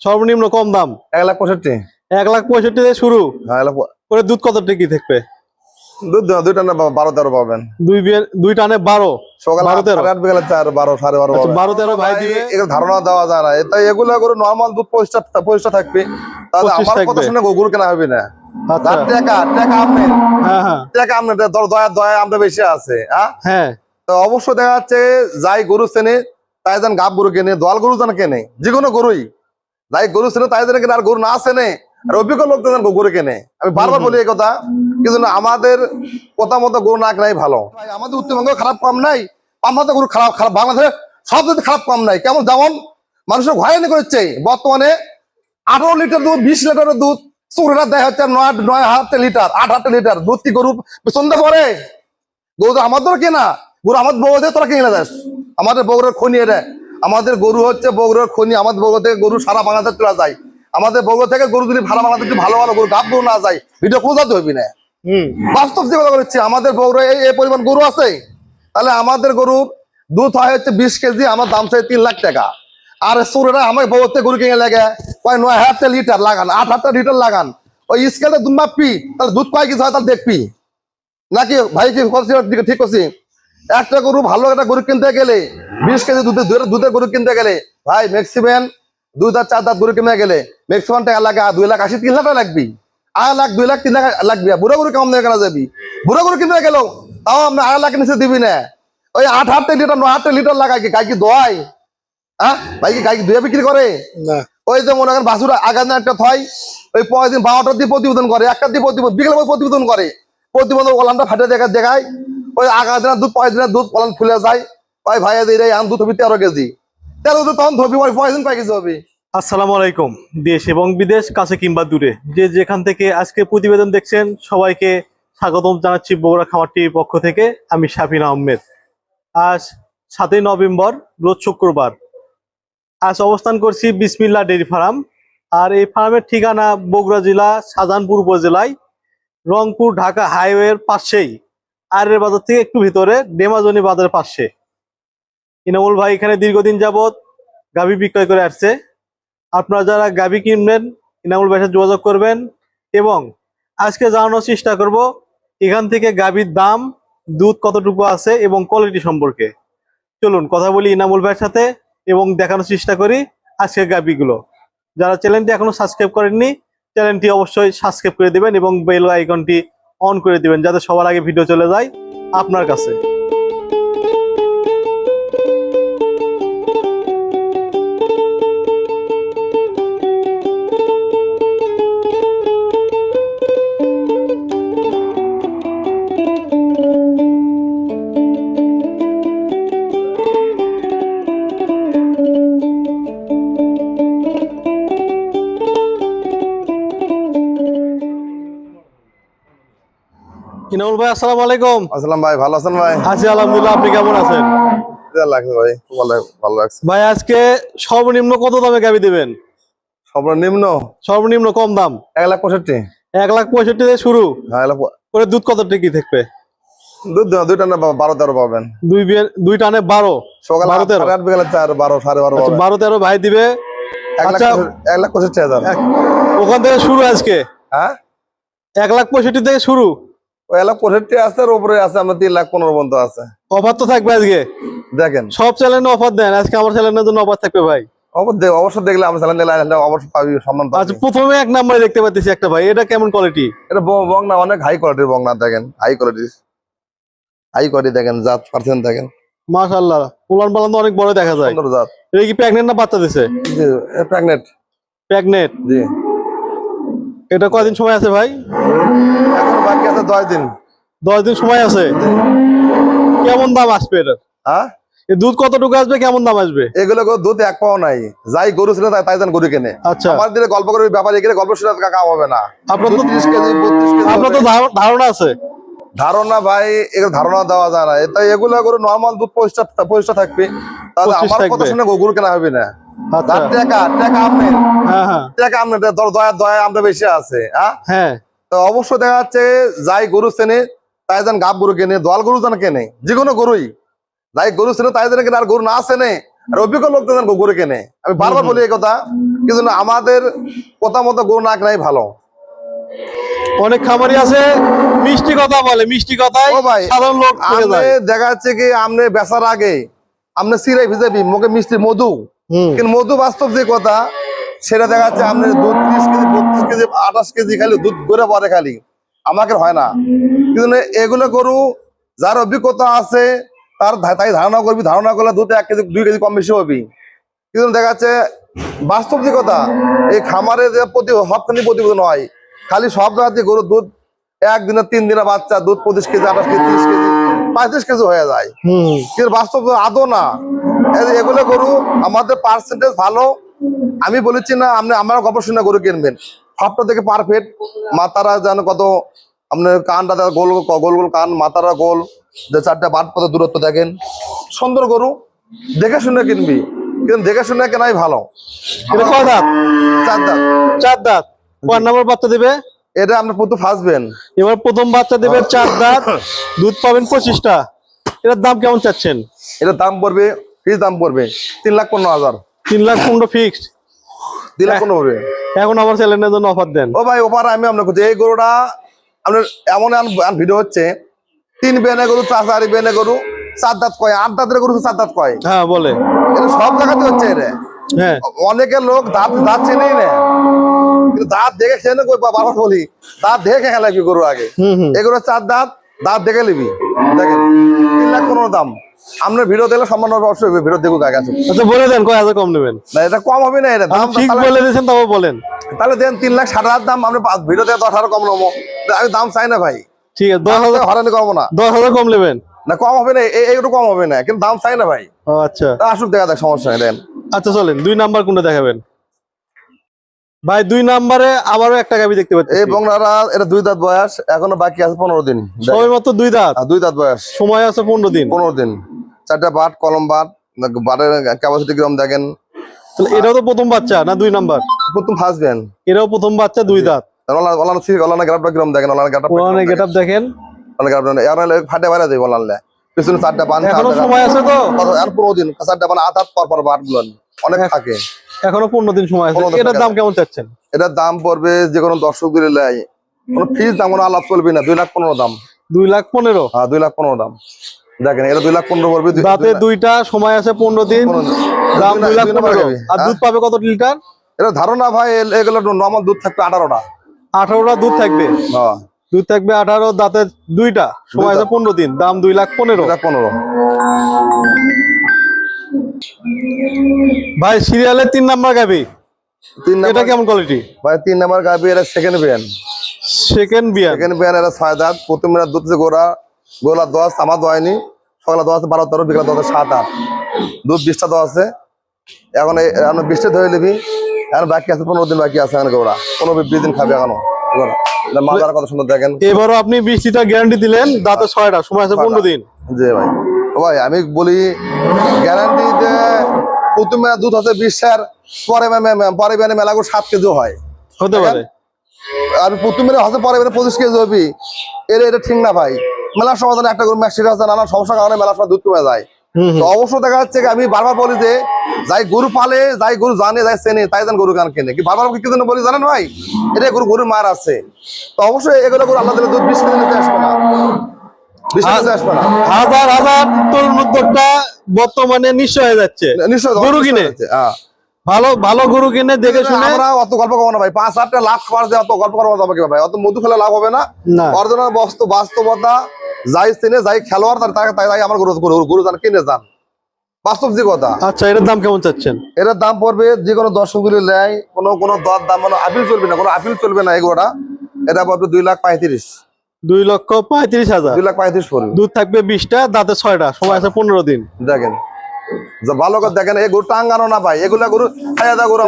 সর্বনিম্ন কম দাম? এক লাখ পঁয়ষট্টি। এক লাখ পঁয়ষট্টি থেকে শুরু। হ্যাঁ করে দুধ কত টিকি থাকবে? দুধ বারো তেরো পাবেন। দুই বিয়ে- দুই টানে বারো। সকাল বারো তেরো? আট বিকালে চার বারো সাড়ে বারো আচ্ছা, বারো তেরো ভাই ভাই, দিবে। এগুলো ধারণা দেওয়া যায় না। তাই এগুলো করে নর্মাল দুধ থাকবে। তাহলে 25 আমার কথা শুনে গরু কেনা হবে না। টাকা টাকা আপনি। টাকা আপনি দয়া দয়া আমরা বেশি আছে হ্যাঁ? হ্যাঁ। তো অবশ্য দেখা যাচ্ছে যাই গরু শ্রেণি তাই যেন গাব গরু কেনে দোয়াল গরু যেন কেনে যে কোনো গরুই। যাই গরু চেনে তাই যেন কেনে আর গরু না চেনে আর অভিজ্ঞ লোক যেন গরু কেনে। আমি বারবার বলি এই কথা, কিন্তু আমাদের কথা মতো গরু না কেনাই ভালো। আমাদের উত্তরবঙ্গ খারাপ কম নাই আমাদের গরু খারাপ খারাপ বাংলাদেশে সব দিকে খারাপ কম নাই। কেমন, যেমন মানুষের হয়রানি করেছে, বর্তমানে আঠারো লিটার দুধ, বিশ লিটারের দুধ চুরেরা দেয় হচ্ছে নয় নয় হাতে লিটার, আট হাতে লিটার দুধ কি গরু সন্ধ্যে পরে গরু তো আমাদের কেনা, গরু আমাদের বউদের তোরা কিনে দেস আমাদের বগুড়ার খনি এটা আমাদের গরু হচ্ছে বগুড়ার খনি আমাদের বগুড়া থেকে গরু সারা বাংলাদেশ তোলা যায়। আমাদের বগুড়া থেকে গরু যদি ভালো বাংলাদেশ ভালো ভালো গরু গাব গরু না যায় ভিডিও খোঁজাতে হবি না। বাস্তব যে কথা বলেছি আমাদের বগুড়া এই এই পরিমাণ গরু আছে? তাহলে আমাদের গরুর দুধ হয় হচ্ছে বিশ কেজি আমার দাম চাই তিন লাখ টাকা। আর সুরেরা আমাকে বউতে গরু কিনে লাগে কয় নয় হাজার লিটার লাগান আট হাজার লিটার লাগান। ওই স্কেলে দুধ মাপি তাহলে দুধ কয় কিছু হয় তাহলে দেখবি। নাকি ভাই কি ঠিক করছি? একটা গরু ভালো একটা গরু কিনতে গেলে বিশ কেজি দুধের দুধের- গরু কিনতে গেলে ভাই ম্যাক্সিমাম দুই দাঁত চার দাঁত গরু কিনে গেলে ম্যাক্সিমাম টাকা লাগে দুই লাখ আশি তিন লাখ টাকা লাগবি। আড়াই লাখ দুই লাখ তিন লাখ লাগবি। বুড়ো গরু কেমন কেনা যাবি? বুড়ো গরু কিনতে গেলেও তাও আপনি আড়াই লাখ নিচে দিবি না। ওই আট হাজার লিটার নয় হাজার লিটার লাগাই কি? গাই কি দোয়াই? হ্যাঁ? ভাই কি গাই দুয়ে বিক্রি করে? ওই যে মনে করেন বাসুর আগামী একটা থয় ওই পরের দিন বারোটার দিয়ে প্রতিবেদন করে একটা দিয়ে প্রতিবেদন বিকেলে পর প্রতিবেদন করে। প্রতিবেদন ওলানটা ফাটে দেখা দেখায়। ওই আগা দিনের দুধ, পরের দিনের দুধ ওলান ফুলে যায়। ওই ভাইয়া দিয়ে আন দুধ হবি তেরো কেজি। তেরো দুধ তখন ধরবি, ওই দিন কয় কেজি হবে? আসসালামু আলাইকুম, দেশ এবং বিদেশ, কাছে কিংবা দূরে। যে যেখান থেকে আজকে প্রতিবেদন দেখছেন, সবাইকে স্বাগতম জানাচ্ছি বগুড়া খামার টিভির পক্ষ থেকে। আমি শাফিন আহমেদ। আজ সাতই নভেম্বর, রোজ শুক্রবার। আজ অবস্থান করছি বিসমিল্লা ডেরি ফার্ম। আর এই ফার্মের ঠিকানা বগুড়া জেলা, শাহজাহানপুর উপজেলায়, রংপুর ঢাকা হাইওয়ের পাশেই। আরের বাজার থেকে একটু ভিতরে ডেমাজনি বাজারের পাশে। ইনামুল ভাই এখানে দীর্ঘদিন যাবত গাভী বিক্রয় করে আসছে। আপনারা যারা গাভী কিনবেন, ইনামুল ভাইয়ের যোগাযোগ করবেন এবং আজকে জানানোর চেষ্টা করব, এখান থেকে গাভীর দাম, দুধ কতটুকু আছে এবং কোয়ালিটি সম্পর্কে। চলুন, কথা বলি ইনামুল ভাইয়ের সাথে এবং দেখানোর চেষ্টা করি আজকের গাভীগুলো। যারা চ্যানেলটি এখনও সাবস্ক্রাইব করেননি চ্যানেলটি অবশ্যই সাবস্ক্রাইব করে দিবেন এবং বেল আইকনটি অন করে দিবেন যাতে সবার আগে ভিডিও চলে যায় আপনার কাছে। ইনামুল ভাই আসসালামু আলাইকুম। আসসালাম ভাই ভালো আছেন ভাই? আছি আলহামদুলিল্লাহ আপনি কেমন আছেন? লাগছে ভাই ভালো লাগছে। ভাই আজকে সর্বনিম্ন কত দামে গাবি দিবেন? সর্বনিম্ন? সর্বনিম্ন কম দাম। এক লাখ পঁয়ষট্টি। এক লাখ পঁয়ষট্টি থেকে শুরু। হ্যাঁ করে দুধ কত টিকি থাকবে? দুধ দেওয়া, দুইটা না বা- বারো তেরো পাবেন। দুই দুই টানে বারো। সকাল বারো তেরো? আট বিকালে চার বারো সাড়ে বারো আচ্ছা, বারো তেরো ভাই দিবে। এক লাখ আচ্ছা। পঁয়ষট্টি- হাজার। ওখান থেকে শুরু আজকে? হ্যাঁ? এক লাখ পঁয়ষট্টি থেকে শুরু? পঁয়ষট্টি আছে আর উপরে আছে আমার তিন লাখ পনেরো পর্যন্ত আছে। অফার তো থাকবে আজকে? দেখেন। সব চ্যানেলে অফার দেন আজকে আমার চ্যানেলের জন্য অফার থাকবে ভাই। দেখলে আমার চ্যানেল অবশ্যই পাবি সম্মান আচ্ছা প্রথমে এক নাম্বারে দেখতে পাচ্ছি একটা ভাই এটা কেমন কোয়ালিটি এটা বংনা অনেক হাই কোয়ালিটির বংনা দেখেন হাই হাই কোয়ালিটি দেখেন জাত পার্সেন্ট দেখেন। মাশাআল্লাহ উলান পালান তো অনেক বড় দেখা যায়। সুন্দর জাত। এটা কি প্রেগনেন্ট না বাচ্চা দিছে? জি প্রেগনেন্ট প্রেগনেন্ট জি। এটা কয়দিন সময় আছে ভাই? বাকি আছে দশ দিন। দশ দিন সময় আছে? কেমন দাম আসবে এটা? হ্যাঁ? দুধ কতটুকু আসবে? কেমন দাম আসবে? এগুলো দুধ এক পাও নাই। যাই গরু ছিল তাই তাই গরু কেনে। আচ্ছা। আমার দিলে গল্প করে ব্যাপারে গল্প শুনে কাকা হবে না। আপনার তো ত্রিশ কেজি বত্রিশ কেজি আপনার তো ধারণা আছে। ধারণা ভাই এগুলো ধারণা দেওয়া যায় না। তাই এগুলো করে নর্মাল দুধ পরিষ্কার পরিষ্কার থাকবে। তাহলে আমার কথা শুনে গরু কেনা হবে না। টাকা টাকা আপনি টাকা আপনি দয়া দয়া আমরা বেশি আছে হ্যাঁ? হ্যাঁ। তো অবশ্য দেখা যাচ্ছে যাই গরু চেনে তাই যেন গাব গরু কেনে দোয়াল গরু যেন কেনে যে কোনো গরুই। যাই গরু চেনে তাই যেন কেনে আর গরু না চেনে আর অভিজ্ঞ লোক যেন গরু কেনে। আমি বারবার বলি এই কথা কিন্তু আমাদের কথা মতো গরু না কেনাই ভালো। অনেক খামারি আছে মিষ্টি কথা বলে মিষ্টি সাধারণ লোক যায়। দেখা যাচ্ছে কি আপনি বেচার আগে আপনি সিরাই ভিজাবি মুখে মিষ্টি মধু। কিন্তু মধু বাস্তব যে কথা সেটা দেখা যাচ্ছে আপনার দুধ ত্রিশ কেজি বত্রিশ কেজি আঠাশ কেজি খালি দুধ গড়ে পরে খালি। আমাকে হয় না। কিন্তু এগুলো গরু যার অভিজ্ঞতা আছে তার তাই ধারণা করবি ধারণা করলে দুধ এক কেজি দুই কেজি কম বেশি হবি। কিন্তু দেখা যাচ্ছে বাস্তব যে কথা এই খামারে যে প্রতি সবখানি প্রতিবেদন হয় খালি সব জায়গাতে গরুর দুধ একদিনে তিন দিনে বাচ্চা দুধ পঁচিশ কেজি আঠাশ কেজি তিরিশ কেজি পঁয়ত্রিশ কেজি হয়ে যায়। কিন্তু বাস্তব আদৌ না। এগুলো গরু আমাদের পার্সেন্টেজ ভালো আমি বলেছি না আপনি আমার গবেষণা গরু কিনবেন। সবটা থেকে পারফেক্ট মাথারা যেন কত আপনার কানটা গোল গোল গোল কান মাথারা গোল। যে চারটা বাট কত দূরত্ব দেখেন। সুন্দর গরু দেখে শুনে কিনবি। কিন্তু দেখে শুনে কেনাই ভালো। এটা কয় দাঁত? চার দাঁত। চার দাঁত। কয় নম্বর বাচ্চা দেবে? এটা আপনি প্রথম ফাঁসবেন এবার প্রথম বাচ্চা দেবে চার দাঁত। দুধ পাবেন পঁচিশটা। এটার দাম কেমন চাচ্ছেন? এটার দাম পড়বে ফিস দাম পড়বে তিন লাখ পনেরো হাজার। তিন লাখ পনেরো ফিক্সড তিন লাখ পনেরো এখন আবার চ্যালেঞ্জের জন্য অফার দেন। ও ভাই ওপার আমি আপনার এই গরুটা আপনার এমন ভিডিও হচ্ছে তিন বেনে গরু চার বেনে গরু চার দাঁত কয় আট দাঁতের গরু চার দাঁত কয়। হ্যাঁ বলে। এটা সব জায়গাতে হচ্ছে এটা। হ্যাঁ। অনেকের লোক দাঁত দাঁত চেনেই না কিন্তু দাঁত দেখে খেয়ে বলি দাঁত দেখে খেয়ে লাগবি গরু আগে। এগুলো চার দাঁত দাঁত দেখে নিবি। দেখেন। লাখ পনেরো দাম। আপনার ভিডিও দেখলে সম্মান হবে অবশ্যই ভিডিও দেখুক আগে আচ্ছা বলে দেন কয় হাজার কম নেবেন? না এটা কম হবে না এটা দাম ঠিক বলে দিয়েছেন তবে বলেন। তাহলে দেন তিন লাখ ষাট হাজার দাম আমরা ভিডিও দেখে দশ হাজার কম নেব। আমি দাম চাই না ভাই। ঠিক আছে দশ হাজার হরানি করব না। দশ হাজার কম নেবেন? না কম হবে না এই- কম হবে না কিন্তু দাম চাই না ভাই। আচ্ছা। তা আসুক দেখা দেখ সমস্যা নেই দেন। আচ্ছা চলেন দুই নাম্বার কোনটা দেখাবেন? ভাই দুই নাম্বারে আবারও একটা গাবি দেখতে পাচ্ছি। এই বংলারা এটা দুই দাঁত বয়স এখনও বাকি আছে পনেরো দিন। সবাই মাত্র দুই দাঁত। দুই দাঁত বয়স। সময় আছে পনেরো দিন। পনেরো দিন। চারটা বাট কলম বাট বাটের ক্যাপাসিটি কিরম দেখেন? তাহলে এটাও তো প্রথম বাচ্চা না দুই নাম্বার? প্রথম ফাঁসবেন এটাও প্রথম বাচ্চা দুই দাঁত। দেখেন? দেখেন? ফাটে বাইরে দেবে ওলানলে। পিছনে চারটা পান সময় আছে তো? আর পনেরো দিন। চারটা পান আট পর পর বাটগুলো অনেক থাকে। এখনও পনেরো দিন সময় আছে। এটার দাম কেমন চাচ্ছেন? এটার দাম পড়বে যে কোনো দর্শক দিলে কোনো ফিস দাম কোনো আলাপ চলবে না দুই লাখ পনেরো দাম। দুই লাখ পনেরো? হ্যাঁ দুই লাখ পনেরো দাম। দেখেন এটা দুই লাখ পনেরো পড়বে লাখ- দুইটা সময় আছে পনেরো দিন। দাম দুই লাখ পনেরো আর হ্যাঁ? দুধ পাবে কত লিটার? এটা ধারণা ভাই এগুলো নর্মাল দুধ থাকবে আঠারোটা। আঠারোটা দুধ থাকবে? হ্যাঁ। দুধ থাকবে আঠারো দাঁতে দুইটা। সময় আছে পনেরো দিন। দাম দুই লাখ পনেরো। পনেরো। ভাই সিরিয়ালে তিন নাম্বার গাবি। তিন এটা কেমন কোয়ালিটি ভাই তিন নাম্বার গাবি এটা সেকেন্ড বিয়ান সেকেন্ড বিয়ার সেকেন্ড বিয়ান এটা ছয় দাঁত প্রথম বিয়ান দুধ গোড়া। গোলা দশ আমার দোয়াইনি সকালে দশ বারো তেরো বিকেলে দশ সাত আট। দুধ বিশটা দশ আছে। এখন এখন বিশটা ধরে নিবি। এখন বাকি আছে পনেরো দিন বাকি আছে এখন গোড়া। পনেরো বিশ দিন খাবে এখনও। মাজার কত সুন্দর দেখেন এবারও আপনি বিশ লিটার গ্যারান্টি দিলেন দাঁতে ছয়টা। সময় আছে পনেরো দিন। জি ভাই। ভাই আমি বলি গ্যারান্টি যে প্রথমে দুধ হচ্ছে বিশের পরে মে- মে- মে- পরে বেনে মেলা করে সাত কেজি হয়। হতে পারে। আর প্রথমে হচ্ছে পরে বেনে পঁচিশ কেজি হবি। এর এটা ঠিক না ভাই। মেলার সময় ধরেন একটা করে ম্যাক্সিক আছে নানা সমস্যার কারণে মেলার সময় দুধ কমে যায়। তো অবশ্য দেখা যাচ্ছে আমি বারবার বলি যে যাই গরু পালে যাই গরু জানে যাই চেনে তাই যেন গরু গান কেনে। কি বারবার কি জন্য বলি জানেন ভাই? এটা গরু গরুর মার আছে। তো অবশ্যই এগুলো গরু আল্লাহ দিলে দুধ বিশ কেজি নিতে আসবে না। হাজার হাজার তরুণ উদ্যোক্তা বর্তমানে নিশ্চয় হয়ে যাচ্ছে। গরু কিনে? হ্যাঁ। ভালো ভালো গরু কিনে দেখে শুনে আমরা অত গল্প করব না ভাই। পাঁচ খাওয়ার যে অত গল্প করা যাবে ভাই? অত মধু খেলে লাভ হবে না। অরিজিনাল বস্তু বাস্তবতা যাই চেনে যাই খেলোয়াড় তার তাই তাই আমার গরু গরু গরু যান কিনে যান। বাস্তব যে কথা। আচ্ছা এটার দাম কেমন চাচ্ছেন? এটার দাম পড়বে যে কোনো দর্শক গুলি নেয় কোনো কোনো দর দাম মানে আপিল চলবে না কোনো আপিল চলবে না এগুলোটা এটা পড়বে দুই লাখ পঁয়ত্রিশ। দুই লক্ষ পঁয়ত্রিশ হাজার। দুই লাখ পঁয়ত্রিশ পড়বে। দুধ থাকবে বিশটা দাঁতে ছয়টা সময় আছে পনেরো দিন। দেখেন। ভালো করে দেখেন এই গরু টাঙ্গানো না ভাই এগুলা গরু গরু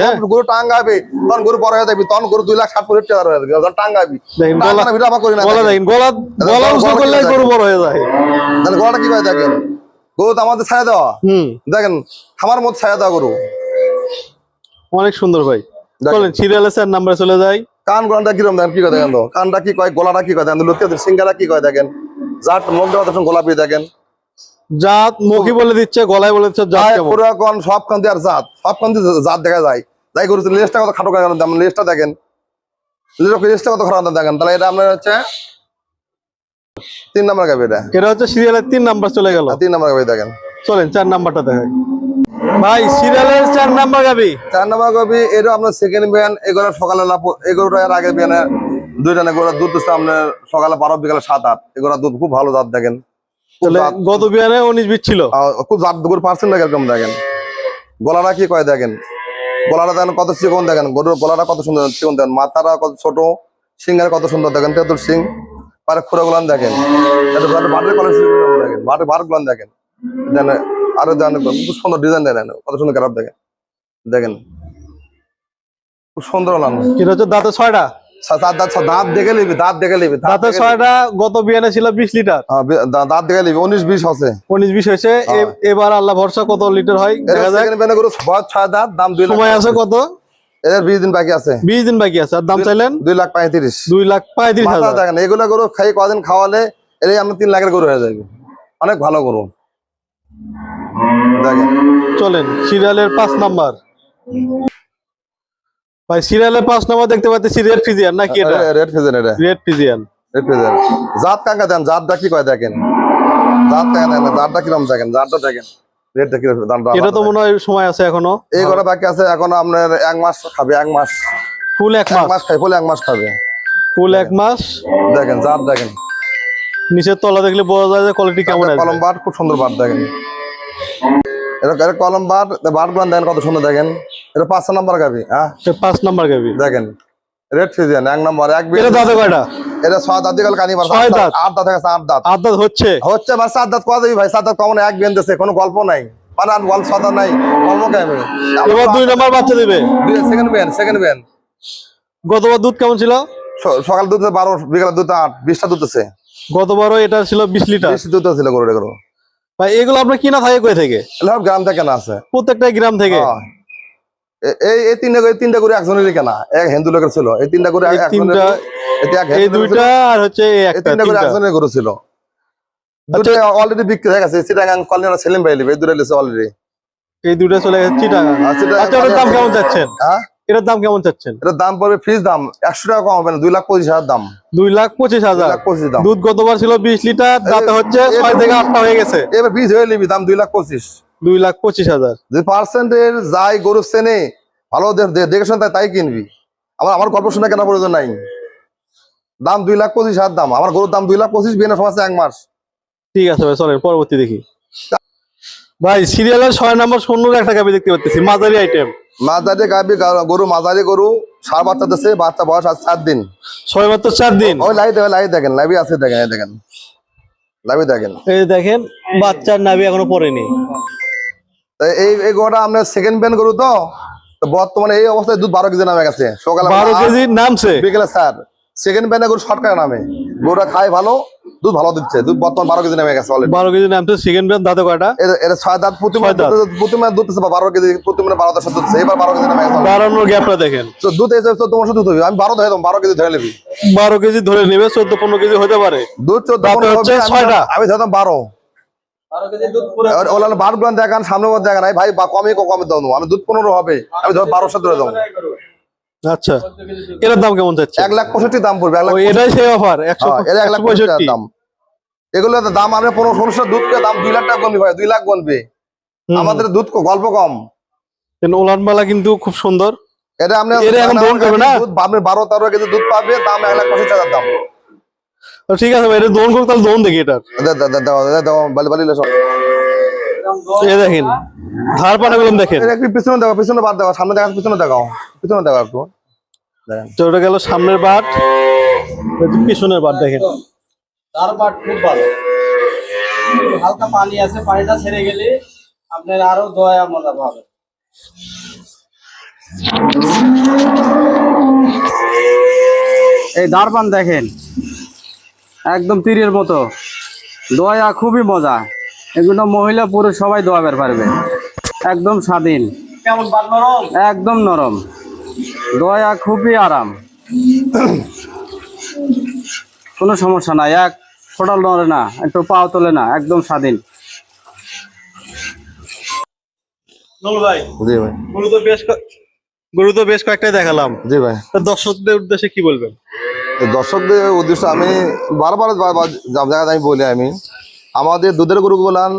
হ্যাঁ। টাঙ্গাবে তখন গরু বড় হয়ে যাবি তখন গরু দুই লাখ ষাট হয়ে যাবে টাঙ্গাবি। করলে গরু বড় হয়ে যায়। তাহলে গলাটা কি ভাই দেখেন? গরু তো আমাদের ছায়া দেওয়া। দেখেন খামার মধ্যে ছায়া দেওয়া গরু। অনেক সুন্দর ভাই। চলেন সিরিয়ালে স্যার নাম্বারে চলে যাই। কান গলাটা কিরম দেখেন কি কয় দেখেন তো? কানটা কি কয় গলাটা কি কয় দেখেন লোকে সিঙ্গারা কি কয় দেখেন? জাট মুখ দেওয়া তখন গোলাপি দেখেন। জাত মুখী বলে দিচ্ছে গলায় বলে দিচ্ছে জাত সব কান্তি আর জাত সব কান্তি জাত দেখা যায়। যাই করেছে লেজটা কত খাটো কেন দাম লেজটা দেখেন। লেজটা কত খারাপ দেখেন তাহলে এটা আপনার হচ্ছে তিন নাম্বার গাবি এটা। এটা হচ্ছে সিরিয়ালের তিন নাম্বার চলে গেল। তিন নাম্বার গাবি দেখেন। চলেন চার নাম্বারটা দেখেন ভাই সিরিয়ালের চার নাম্বার গাবি। চার নাম্বার গাবি এটা আপনার সেকেন্ড বিয়ান এগুলো সকালে এগারোটার আগে বিয়ানে দুইটা না এগুলো দুধ দিচ্ছে আপনার সকালে বারো বিকালে সাত আট। এগুলো দুধ খুব ভালো জাত দেখেন। গত বিয়ানে উনিশ বিট ছিল। খুব জাত দুপুর পার্সেন্ট এরকম দেখেন? গলাটা কি কয় দেখেন? গলাটা দেখেন কত চিকন দেখেন। গরুর গলাটা কত সুন্দর চিকন দেখেন। মাথাটা কত ছোট সিংহের কত সুন্দর দেখেন। তেতুর সিং পারে খুঁড়ে গুলান দেখেন বাটের কলেজ দেখেন। বাটের বার গুলান দেখেন আরও খুব সুন্দর ডিজাইন দেন কত সুন্দর খারাপ দেখেন। দেখেন। খুব সুন্দর লান এটা হচ্ছে দাঁতে ছয়টা? দাঁত দেখে নিবি দাঁত দেখে নিবি দাঁত দাঁতে ছয়টা গত বিয়ানে ছিল বিশ লিটার। হ্যাঁ, দাঁত দেখে নিবি উনিশ বিশ আছে। উনিশ বিশ হয়েছে। হ্যাঁ। এবার আল্লাহ ভরসা কত লিটার হয়? দেখা ছয় দাঁত দাম দুই সময় আছে কত? এদের বিশ দিন বাকি আছে। বিশ দিন বাকি আছে। আর দাম চাইলেন? দুই লাখ পঁয়ত্রিশ। দুই লাখ পঁয়ত্রিশ মাথা হাজার। দেখেন এগুলো গরু খাই কদিন খাওয়ালে এর আমরা তিন লাখের গরু হয়ে যাবে অনেক ভালো গরু। দেখেন চলেন সিরিয়ালের পাঁচ নাম্বার। ভাই সিরিয়ালের পাঁচ নাম্বার দেখতে পাচ্ছি রেড ফিজিয়ান নাকি এটা? রেড ফিজেন এটা। রেড ফিজিয়ান রেড ফিজেন জাত কাঙ্কা দেন? জাতটা কি কয় দেখেন? জাত কাঙ্কা দেন? জাতটা কিরম দেখেন? জাতটা দেখেন। রেটটা কিরম দামটা এটা তো মনে হয় সময় আছে এখনও। এই বাকি আছে এখন আপনার এক মাস খাবে এক মাস। ফুল এক মাস। বলে এক মাস খাবে। ফুল এক মাস। দেখেন জাত দেখেন। নিচের তলা দেখলে বোঝা যায় যে কোয়ালিটি কেমন আছে। কলম বার খুব সুন্দর বাট দেখেন। এটা কলম বার বারগুলো দেখেন কত সুন্দর দেখেন। এটা পাঁচ নাম্বার গাবি হ্যাঁ? পাঁচ নাম্বার গাবি। দেখেন রেড ফিজিয়ান এক নম্বর এক এটা দাঁতে কয়টা? এটা ছয় দাঁত দিকে কানি মারছে ছয় দাঁত? আট দাঁত গেছে আট দাঁত। আট দাঁত হচ্ছে? হচ্ছে আমার সাত দাঁত কত দিবি ভাই? সাত দাঁত কমন এক কোনো গল্প নাই। মানে আর গল্প সাদা নাই গল্প কেমন এবার দুই নাম্বার বাচ্চা দিবে। সেকেন্ড সেকেন্ড গতবার দুধ কেমন ছিল? সকাল দুধ বারো বিকাল দুধ আট বিশটা দুধ আছে গতবারও এটা ছিল বিশ লিটার। বিশ দুধ ছিল গরু গরু ভাই এগুলো আপনার কিনা থাকে কই থেকে? সব গ্রাম থেকে কেনা আছে। প্রত্যেকটা গ্রাম থেকে? হ্যাঁ। এই এই তিনটা এই তিনটা করে একজনেরই কেনা। এক হিন্দু লোকের ছিল এই তিনটা করে তিনটা এই দুইটা আর হচ্ছে এই তিনটা করে। একজনের গরু ছিল। দুটো অলরেডি বিক্রি হয়ে গেছে চিটাগাং কলিনা সেলিম ভাই লিবে এই দুটো লিছে অলরেডি এই দুইটা চলে গেছে চিটাগাং। আচ্ছা দাম কেমন চাচ্ছেন? হ্যাঁ? এটার দাম কেমন চাচ্ছেন? এটার দাম পড়বে ফিস দাম একশো টাকা কম হবে না দুই লাখ পঁচিশ হাজার দাম। দুই লাখ পঁচিশ হাজার। পঁচিশ দাম। দুধ গতবার ছিল বিশ লিটার দাঁতে হচ্ছে ছয় থেকে আটটা হয়ে গেছে। এবার বীজ হয়ে নিবি দাম দুই লাখ পঁচিশ। দুই লাখ পঁচিশ হাজার। যে পার্সেন্টের যাই গরু চেনে ভালো দেখে শুনে তাই- তাই কিনবি। আমার আমার গল্প শুনে কেনা প্রয়োজন নাই। দাম দুই লাখ পঁচিশ হাজার দাম। আমার গরুর দাম দুই লাখ পঁচিশ বিয়ে সমস্যা এক মাস। ঠিক আছে ভাই চলেন পরবর্তী দেখি। ভাই সিরিয়ালের ছয় নম্বর শূন্য একটা গাবি দেখতে পাচ্ছি মাঝারি আইটেম মাঝারি গাবি গরু মাঝারি গরু সার বাচ্চা দিচ্ছে বাচ্চা বয়স আজ চার দিন। ছয় মাত্র চার দিন? ওই লাই দেখেন লাই দেখেন লাইভি আছে দেখেন দেখেন। লাইভি দেখেন। এই দেখেন বাচ্চার নাভি এখনও পড়েনি। এই এই গরুটা আপনার সেকেন্ড ব্যান গরু তো বর্তমানে এই অবস্থায় দুধ বারো কেজি নামে গেছে। সকালে বারো কেজি নামছে? বিকেলে স্যার সেকেন্ড ব্যানে গরু শর্টকাট নামে। গরুটা খায় ভালো দুধ ভালো দিচ্ছে দুধ বর্তমান বারো কেজি নেমে গেছে অলরেডি বারো কেজি নামছে সেকেন্ড দাঁতে কয়টা? এটা ছয় দাঁত প্রতি প্রতি মানে দুধ বারো কেজি প্রতি মানে বারো দশ দুধ দিচ্ছে এবার বারো কেজি নেমে গেছে। বাড়ানোর গ্যাপটা দেখেন। তো দুধ এসে চোদ্দ দুধ হবে আমি বারো ধরে দেবো বারো কেজি ধরে নিবি। বারো কেজি ধরে নেবে চোদ্দ পনেরো কেজি হতে পারে। দুধ চোদ্দ পনেরো আমি। ধরতাম- বারো। ওলা বার দেখান সামনে দেখান ভাই কমে কমে দাও আমি দুধ পনেরো হবে আমি ধর বারোশো ধরে দেবো। আচ্ছা। এটার দাম কেমন যাচ্ছে? এক লাখ পঁয়ষট্টি দাম পড়বে এটাই সেই অফার একশো হ্যাঁ, এক লাখ পঁয়ষট্টি দাম। এগুলো দাম আমরা পনেরো ষোলোশো দুধ কে দাম দুই লাখ টাকা কমবে ভাই দুই লাখ কমবে। আমাদের দুধ গল্প কম। কিন্তু উলানবালা কিন্তু খুব সুন্দর। এটা আপনি এটা এখন দহন করবে না? আপনি বারো তেরো কেজি দুধ পাবে দাম এক লাখ পঁচিশ হাজার দাম। ঠিক আছে ভাই এটা দোন করুক তাহলে দোন দেখি এটার। দে- দে- দে- দাও দাও বালি বালি এ দেখেন ধার পানাগুলো দেখেন। একটু পিছনে দেখাও পিছনে বাদ দেখাও সামনে দেখাও পিছনে দেখাও পিছনে দেখাও একটু। দেখেন। তো ওটা গেল সামনের বাট পিছনের বাট দেখেন। তার পাট খুব ভালো। হালকা পানি আছে পানিটা ছেড়ে গেলে আপনার আরও দয়া মজা পাবে এই দারপান দেখেন একদম তীরের মতো। দয়া খুবই মজা। এগুলো মহিলা পুরুষ সবাই দোয়া বের পারবে একদম স্বাধীন একদম নরম দয়া খুবই আরাম কোনো সমস্যা নাই এক ফোটাল নড়ে না একটু পাও তোলে না একদম স্বাধীন ভাই ভাই গরু তো বেশ গরু তো বেশ কয়েকটাই দেখালাম জি ভাই দর্শকদের উদ্দেশ্যে কি বলবেন তো দর্শকদের উদ্দেশ্যে আমি বারবার জায়গায় আমি বলি আমি আমাদের দুধের গরু বলান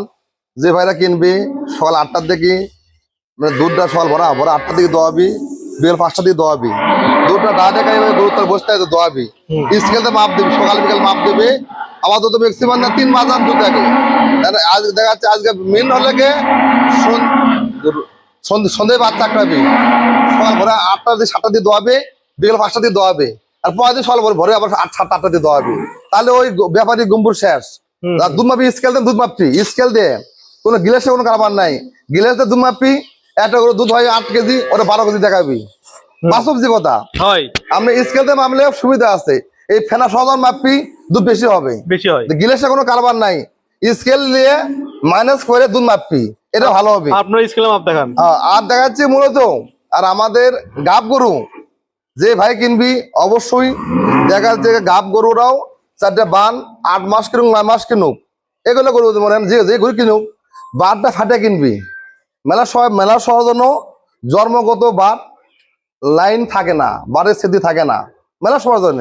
যে ভাইরা কিনবি সকাল আটটার দিকে মানে দুধটা সকাল ভরা ভরা আটটার দিকে দোয়াবি বিকেল পাঁচটার দিকে দোয়াবি। দুধটা না দেখাই গরু তার বসতে হয় তো দোয়াবি স্কেলতে মাপ দিবি সকাল বিকেল মাপ দেবে। আমার দুধ ম্যাক্সিমাম না তিন মাস আর দুধ থাকে আজ দেখা যাচ্ছে আজকে মেন হলে গে সন্ধে বাচ্চা আটটাবি সকাল ভরে আটটা দিয়ে সাতটা দিয়ে দোয়াবে বিকেল পাঁচটা দিয়ে দোয়াবে। আর পরের দিন সকাল ভরে ভরে আবার আট সাতটা আটটা দিয়ে দোয়াবে। তাহলে ওই ব্যাপারী গম্বুর শেষ। দুধ মাপি স্কেল দেন দুধ মাপি স্কেল দিয়ে কোনো গিলাসে কোনো কারবার নাই। গিলাসে দুধ মাপি একটা করে দুধ হয় আট কেজি ওটা বারো কেজি দেখাবি। বাস্তব যে কথা হয় আপনি স্কেলতে মামলে সুবিধা আছে। এই ফেনা সজন মাপি দুধ বেশি হবে। বেশি হয়। গিলাসে কোনো কারবার নাই। স্কেল নিয়ে মাইনাস করে দুধ মাপি। এটা ভালো হবে। আপনার স্কেলে মাপ দেখান। আর দেখাচ্ছি মূলত আর আমাদের গাব গরু যে ভাই কিনবি অবশ্যই দেখা যাচ্ছে গাব গরুরাও চারটে বান আট মাস কিনুক নয় মাস কিনুক। এগুলো গরু মনে যে যে গরু কিনুক বারটা ফাটে কিনবি। মেলা সব মেলা সবার জন্য জন্মগত বাদ লাইন থাকে না বারের স্মৃতি থাকে না। মেলা সবার জন্য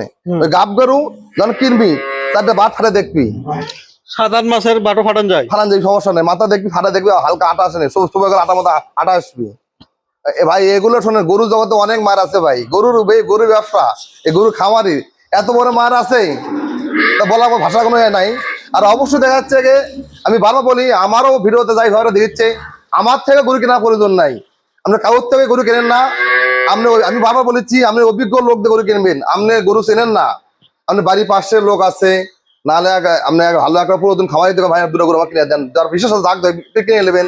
গাব গরু যখন কিনবি চারটে বাদ ফাটে দেখবি। সাত আট মাসের বাটো ফাটান যায়। ফাটান যাবি সমস্যা নেই। মাথা দেখবি ফাটা দেখবি হালকা আটা আসে নেই। সবুজ আটা মতো আটা আসবি। ভাই এগুলো শোনে গরু জগতে অনেক মার আছে ভাই। গরুর গরুর ব্যবসা এই গরু খামারি। এত বড় মার আছে বলার ভাষা কোনো নাই। আর অবশ্যই দেখা যাচ্ছে যে আমি বারবার বলি, আমারও ভিডিওতে যাই ভাইরা দিচ্ছে আমার থেকে গরু কেনার প্রয়োজন নাই। আপনি কারোর থেকে গরু কেনেন না। আপনি আমি বারবার বলেছি, আপনি অভিজ্ঞ লোক দিয়ে গরু কিনবেন। আপনি গরু চেনেন না। আপনি বাড়ির পাশের লোক আছে, নাহলে আপনি ভালো একটা পুরোদিন খামারি থেকে ভাই, দুটো গরু আমাকে কিনে দেন। যার বিশেষ দাগ কিনে নেবেন।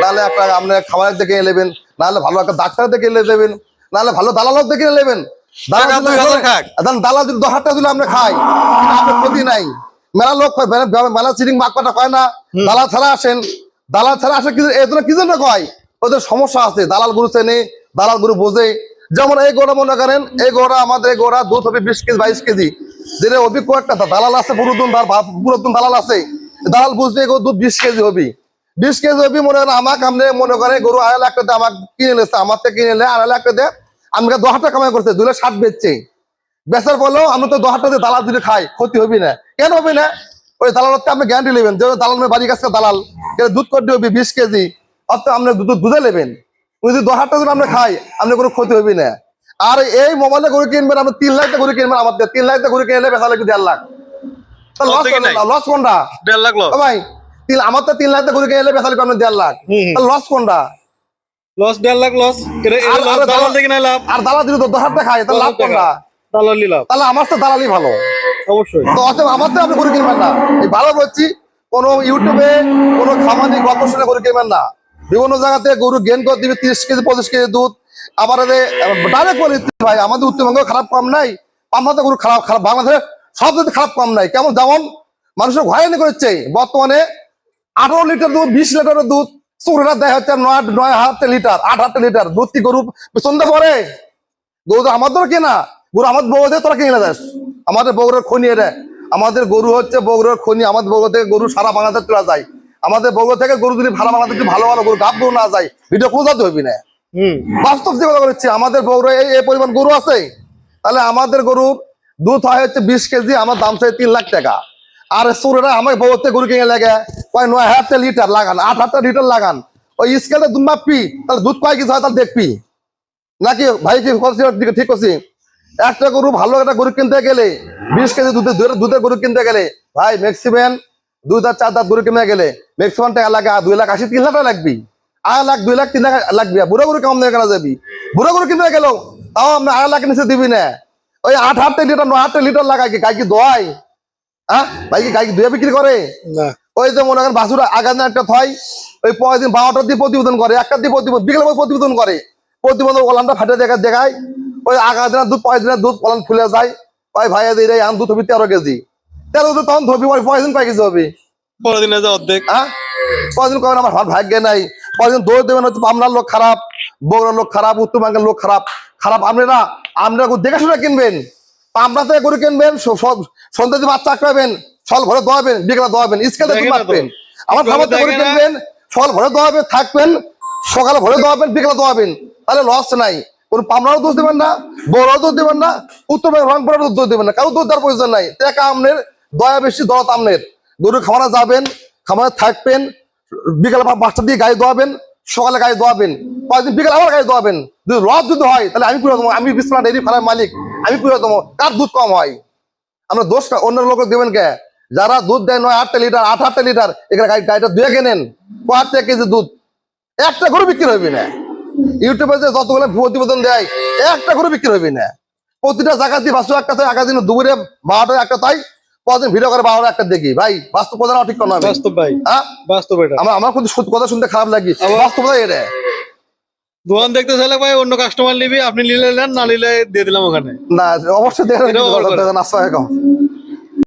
নাহলে একটা আপনি খামারের থেকে কিনে নেবেন। নাহলে ভালো একটা ডাক্তার থেকে কিনে দেবেন নাহলে ভালো দালাল থেকে কিনে নেবেন। দালাল টাকা দুই হাজার খাক। এখন দালাল যদি দশ হাজার দিলে আমরা খাই। আপনার ক্ষতি নাই। মেলা লোক মেলা- মেলা- মেলা মাকপাটা কয় না? দালাল ছাড়া আসেন। দালাল ছাড়া আসে কিছু এই জন্য কি জন্য কয়? ওদের সমস্যা আছে দালাল গরু চেনে দালাল গরু বোঝে। যেমন এই গোড়া মনে করেন এই গোড়া আমাদের এই গোড়া দুধ হবে বিশ কেজি বাইশ কেজি। যেটা অভিজ্ঞ একটা দালাল আছে পুরোদন পুরোদন দালাল আছে। দালাল বুঝবে দুধ বিশ কেজি হবি। বিশ কেজি হবে মনে করেন আমাকে মনে করেন গরু আড়াই লাখ টাকা আমাকে কিনে নিচ্ছে আমার থেকে কিনে নিলে আড়াই লাখ টাকা আমাকে দশ টাকা কামাই করছে দুই লাখ ষাট বেচছে। বেচার বললেও আমি তো দশ টাকা দিয়ে দালাল দিলে খাই ক্ষতি হবি না। কেন হবে না? ওই দালালতে আপনি গ্যারান্টি নেবেন যে দালাল বাড়ির কাছে দালাল এটা দুধ করতে হবে বিশ কেজি অর্থাৎ আপনি দুধ দুধে নেবেন। যদি দশ টাকা যদি আপনি খাই আপনি কোনো ক্ষতি হবি না। আর এই মোবাইলে গরু কিনবেন আপনি তিন লাখ টাকা গরু কিনবেন আমার তিন লাখ টাকা গরু কিনলে বেচা লাগবে দেড় লাখ। লস কোনটা? দেড় লাখ ভাই আমার তো তিন লাখ গরু কিনলে বেচা লাগবে আপনার দেড় লাখ। লস কোনটা? লস দেড় লাখ লস দালাল থেকে নাই লাভ। আর দালাল যদি দশ হাজার খায় তাহলে লাভ কোনটা? দালালি লাভ। তাহলে আমার তো দালালি ভালো। অবশ্যই। তো অতএব আমার তো আপনি গরু কিনবেন না। এই ভালো বলছি কোনো ইউটিউবে কোনো খামারি গল্প শুনে গরু কিনবেন না। বিভিন্ন জায়গাতে গরু গেন করে দিবে তিরিশ কেজি পঁচিশ কেজি দুধ। আবার ডাইরেক্ট বলে ভাই আমাদের উত্তরবঙ্গ খারাপ কম নাই। আমরা তো গরু খারাপ খারাপ বাংলাদেশে সব যদি খারাপ কম নাই। কেমন? যেমন মানুষের হয়রানি করেছে। বর্তমানে আঠারো লিটার দুধ বিশ লিটারের দুধ চুরেরা দেয় হচ্ছে নয় নয় হাজার লিটার আট হাজার লিটার দুধ কি গরু সন্ধ্যে পরে গরু তো আমাদের কেনা। গরু আমাদের বউদের তোরা কিনে দেস। আমাদের বগুড়ার খনি এটা আমাদের গরু হচ্ছে বগুড়ার খনি। আমাদের বগুড়া থেকে গরু সারা বাংলাদেশ তোলা যায় আমাদের বগুড়া থেকে গরু যদি ভালো বাংলাদেশ যদি ভালো ভালো গরু গাব গরু না যায় ভিডিও কোথাতে হবি না? বাস্তব যে কথা বলছি আমাদের বগুড়া এই পরিমাণ গরু আছে। তাহলে আমাদের গরুর দুধ হয় হচ্ছে বিশ কেজি আমার দাম চাই তিন লাখ টাকা। আর সুরেরা আমার বউতে গরু কিনে লাগে। কয়, নয় হাজার লিটার লাগান, আট হাজার লিটার লাগান। ওই স্কেলে দুধ মাপি তাহলে দুধ কয় কিছু হয় তাহলে দেখবি নাকি ভাই কি ঠিক- করছি একটা গরু ভালো একটা গরু কিনতে গেলে, বিশ কেজি দুধের, দুধের- গরু কিনতে গেলে, ভাই ম্যাক্সিমাম দুই দাঁত চার দাঁত গরু কিনে গেলে ম্যাক্সিমাম টাকা লাগে দুই লাখ আশি, তিন লাখ লাগবি। আড়াই লাখ, দুই লাখ, তিন লাখ লাগবি। বুড়ো গরু কেমন কেনা যাবি? বুড়ো গরু কিনতে গেলেও, তাও আপনি আড়াই লাখ নিচে দিবি না। ওই আট হাজার লিটার ন হাজার লিটার লাগাই কি? গাই কি দোয়াই হ্যাঁ? ভাই কি গাই দুয়ে বিক্রি করে? না। ওই যে মনে করেন বাসুরা আগামী একটা থয় ওই পরের দিন বারোটার দিয়ে প্রতিবেদন করে একটা দিয়ে প্রতিবেদন বিকেলে পর প্রতিবেদন করে। প্রতিবেদন ওলানটা ফাটে দেখা দেখায় ওই আগা দিনের দুধ পরের দিনের দুধ ওলান ফুলে যায় ওই ভাইয়া দিয়ে আন দুধ হবি তেরো কেজি। তেরো দুধ তখন ধরবি ওই পরের দিন কয় কেজি হবে পরের দিনে যে অর্ধেক। হ্যাঁ কদিন কবেন আমার ভাগ- ভাগ্যে নাই। কদিন দৌড় দেবেন হচ্ছে পাবনার লোক খারাপ বগুড়ার লোক খারাপ উত্তরবঙ্গের লোক খারাপ। খারাপ আপনারা আপনারা দেখে শুনে কিনবেন। পাবনা থেকে গরু কিনবেন সন্ধ্যা দিয়ে বাচ্চা আঁকড়াবেন। ফল ভরে দোয়াবেন বিকেলে দোয়াবেন স্কেলে দেখে দুধ না তো। মাপবেন আমার খাবার থেকে গরু দেখে না। কিনবেন ফল ভরে দোয়াবেন থাকবেন সকালে ভরে দোয়াবেন বিকেলে দোয়াবেন তাহলে লস নাই। কোন পামরাও দোষ দেবেন না বড়ও দোষ দেবেন না উত্তর রংপুরের দোষ দেবেন না কারও দোষ দেওয়ার প্রয়োজন নাই। টাকা আমনের দয়া বেশি দরদ আমনের। গরু খামারে যাবেন খামারে থাকবেন বিকেলে বাচ্চা দিয়ে গায়ে দোয়াবেন সকালে গায়ে দোয়াবেন কয়েকদিন বিকেলে আবার গায়ে দোয়াবেন। যদি লস যদি হয় তাহলে আমি পুরো আমি বিশ্বনাথ ডেয়ারি ফার্মের মালিক আমি পুরো কার দুধ কম হয়? আমরা দোষটা অন্য লোক দেবেন কে? যারা দুধ দেয় নয় আটটা লিটার আট আটটা লিটার এখানে গাড়ি গাড়িটা দুয়ে কেনেন কয়েক কেজি দুধ? একটা গরু বিক্রি হবে না। ইউটিউবে যে যতগুলো প্রতিবেদন দেয় একটা গরু বিক্রি হবে না। প্রতিটা জায়গা দিয়ে বাস্তব একটা তাই আগা দিন দুপুরে বারোটা একটা তাই কদিন ভিডিও করে বারোটা একটা দেখি। ভাই বাস্তব কথা ঠিক কথা বাস্তব ভাই হ্যাঁ? বাস্তব এটা। আমার আমার কিন্তু কথা শুনতে খারাপ লাগে। বাস্তবতা এটা। দোকান দেখতে চাইলে ভাই অন্য কাস্টমার নিবি আপনি নিলে নেন না নিলে দিয়ে দিলাম ওখানে। না অবশ্যই